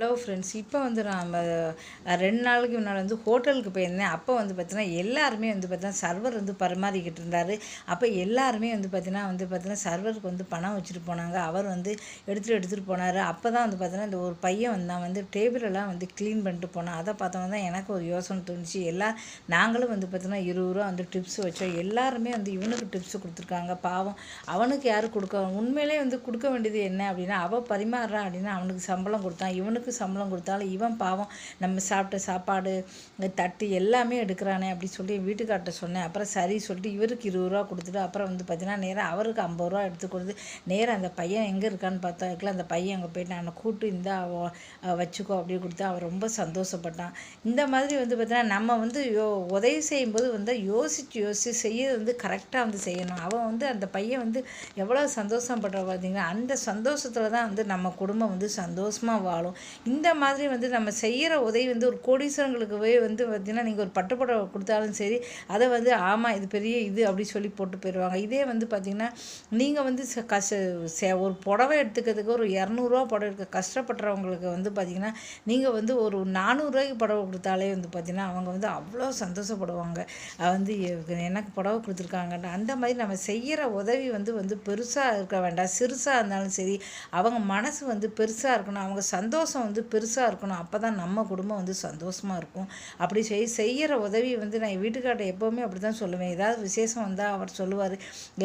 Hello friends இப்போ வந்து நான் ரெண்டு நாளுக்கு முன்னாடி வந்து ஹோட்டலுக்கு போயிருந்தேன். அப்போ வந்து பார்த்தீங்கன்னா எல்லாருமே வந்து பார்த்தீங்கன்னா சர்வர் வந்து பரிமாறிக்கிட்டு இருந்தார். அப்போ எல்லாருமே வந்து பார்த்தீங்கன்னா வந்து பார்த்தீங்கன்னா சர்வருக்கு வந்து பணம் வச்சுட்டு போனாங்க. அவர் வந்து எடுத்துகிட்டு எடுத்துகிட்டு போனார். அப்போ தான் வந்து பார்த்தீங்கன்னா இந்த ஒரு பையன் வந்தான் வந்து டேபிளெல்லாம் வந்து க்ளீன் பண்ணிட்டு போனான். அதை பார்த்தவங்க தான் எனக்கு ஒரு யோசனை தோணுச்சு. எல்லா நாங்களும் வந்து பார்த்தீங்கன்னா இருபது ரூபா வந்து டிப்ஸ் வச்சோம். எல்லாருமே வந்து இவனுக்கு டிப்ஸ் கொடுத்துருக்காங்க. பாவம். அவனுக்கு யார் கொடுக்க உண்மையிலே வந்து கொடுக்க வேண்டியது என்ன அப்படின்னா அவள் பரிமாறுறான் அப்படின்னா அவனுக்கு சம்பளம் கொடுத்தான். இவனுக்கு சம்பளம் கொடுத்தாலும் இவன் பாவம் நம்ம சாப்பிட்ட சாப்பாடு தட்டு எல்லாமே எடுக்கிறானே அப்படி சொல்லி வீட்டுக்கார்ட்ட சொன்னேன். அப்புறம் சரி சொல்லிட்டு இவருக்கு இருபது ரூபா கொடுத்துட்டு அப்புறம் வந்து பார்த்தீங்கன்னா நேராக அவருக்கு ஐம்பது ரூபா எடுத்து கொடுத்து நேராக அந்த பையன் எங்கே இருக்கான்னு பார்த்தா அந்த பையன் அங்கே போயிட்டு நான் கூப்பிட்டு இந்த வச்சுக்கோ அப்படின்னு கொடுத்து அவன் ரொம்ப சந்தோஷப்பட்டான். இந்த மாதிரி வந்து பார்த்தீங்கன்னா நம்ம வந்து யோ உதவி செய்யும்போது வந்து யோசித்து யோசித்து செய்யறது வந்து கரெக்டாக வந்து செய்யணும். அவன் வந்து அந்த பையன் வந்து எவ்வளோ சந்தோஷப்படுற பார்த்தீங்கன்னா அந்த சந்தோஷத்தில் தான் வந்து நம்ம குடும்பம் வந்து சந்தோஷமாக வாழும். இந்த மாதிரி வந்து நம்ம செய்கிற உதவி வந்து ஒரு கோடீஸ்வரங்களுக்கு போய் வந்து பார்த்திங்கன்னா நீங்கள் ஒரு பட்டுப்புடவை கொடுத்தாலும் சரி அதை வந்து ஆமாம் இது பெரிய இது அப்படி சொல்லி போட்டு போயிடுவாங்க. இதே வந்து பார்த்திங்கன்னா நீங்கள் வந்து கஷ்ட ஒரு புடவை எடுத்துக்கிறதுக்கு ஒரு இரநூறுவா புடவை எடுக்க கஷ்டப்படுறவங்களுக்கு வந்து பார்த்திங்கன்னா நீங்கள் வந்து ஒரு நானூறுரூவாய்க்கு புடவை கொடுத்தாலே வந்து பார்த்திங்கன்னா அவங்க வந்து அவ்வளோ சந்தோஷப்படுவாங்க. வந்து எனக்கு புடவை கொடுத்துருக்காங்கன்ற அந்த மாதிரி நம்ம செய்கிற உதவி வந்து வந்து பெருசாக இருக்க வேண்டாம். சிறுசாக இருந்தாலும் சரி அவங்க மனசு வந்து பெருசாக இருக்கணும். அவங்க சந்தோஷம் வந்து பெருசாக இருக்கணும். அப்போ தான் நம்ம குடும்பம் வந்து சந்தோஷமாக இருக்கும். அப்படி செய் செய்கிற உதவி வந்து நான் என் வீட்டுக்கார்ட்ட எப்போவுமே அப்படி தான் சொல்லுவேன். ஏதாவது விசேஷம் வந்தால் அவர் சொல்லுவார்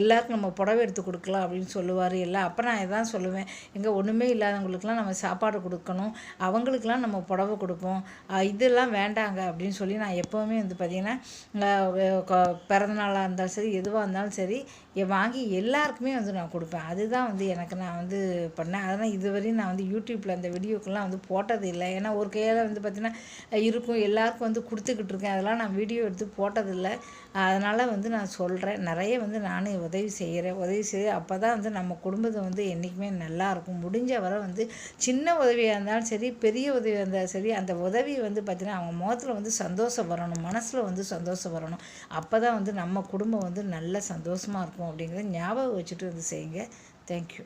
எல்லாருக்கும் நம்ம புடவை எடுத்து கொடுக்கலாம் அப்படின்னு சொல்லுவார். எல்லாம் அப்போ நான் இதான் சொல்லுவேன். எங்கே ஒன்றுமே இல்லாதவங்களுக்குலாம் நம்ம சாப்பாடு கொடுக்கணும். அவங்களுக்கெல்லாம் நம்ம புடவை கொடுப்போம். இதெல்லாம் வேண்டாங்க அப்படின்னு சொல்லி நான் எப்போவுமே வந்து பார்த்திங்கன்னா பிறந்தநாளாக இருந்தாலும் சரி எதுவாக இருந்தாலும் சரி வாங்கி எல்லாருக்குமே வந்து நான் கொடுப்பேன். அதுதான் வந்து எனக்கு நான் வந்து பண்ணேன். அதனால் இதுவரையும் நான் வந்து யூடியூப்பில் அந்த வீடியோக்கெல்லாம் வந்து போட்டது இல்லை. ஏன்னா ஒரு கையில் வந்து பார்த்திங்கன்னா இருக்கும். எல்லாருக்கும் வந்து கொடுத்துக்கிட்டு இருக்கேன். அதெல்லாம் நான் வீடியோ எடுத்து போட்டதில்லை அதனால் வந்து நான் சொல்கிறேன் நிறைய வந்து நானே உதவி செய்கிறேன் உதவி செய்ய அப்போ தான் வந்து நம்ம குடும்பத்தை வந்து என்றைக்குமே நல்லாயிருக்கும் முடிஞ்ச வரை வந்து சின்ன உதவியாக இருந்தாலும் சரி பெரிய உதவியாக இருந்தாலும் சரி அந்த உதவி வந்து பார்த்திங்கன்னா அவங்க முகத்தில் வந்து சந்தோஷம் வரணும். மனசில் வந்து சந்தோஷம் வரணும். அப்போ தான் வந்து நம்ம குடும்பம் வந்து நல்ல சந்தோஷமாக இருக்கும் அப்படிங்கிறத ஞாபகம் வச்சுட்டு வந்து செய்யுங்க. தேங்க்யூ